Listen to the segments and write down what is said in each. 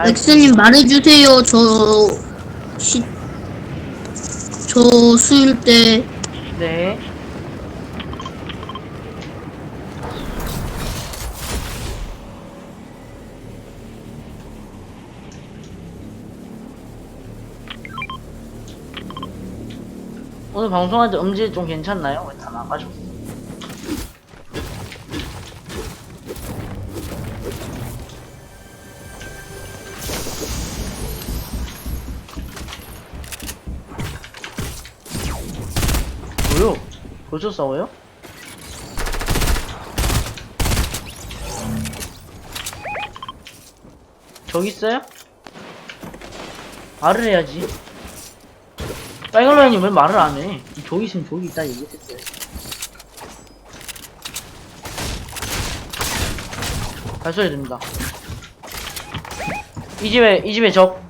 아, 엑스님 말해주세요. 저, 시, 저 수일 때 네. 오늘 방송할 때 음질 좀 괜찮나요? 왜다 나가셨 뭐요? 벌써 싸워요? 저기 있어요? 말을 해야지. 빨간 라인이 왜 말을 안 해? 저기 있으면 저기 있다 얘기했어요. 발소리 듭니다. 이 집에, 이 집에 적.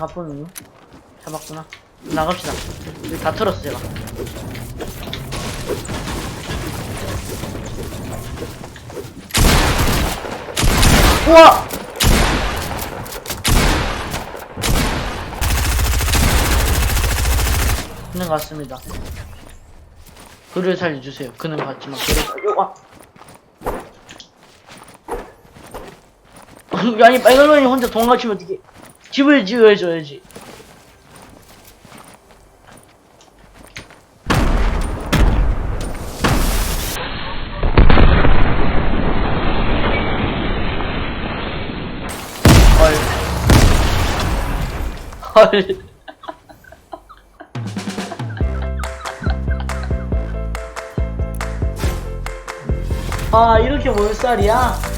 가보는요? 잡았구나. 나갑시다. 여기 다 털었어, 제가. 우와! 그는 같습니다. 그를 살려주세요. 그는 같지만 그를 살려. 와! 아니 빨간 라인이 혼자 도망가치면 어떻게 집을 지어줘야지 헐 헐. 아 이렇게 몰살이야?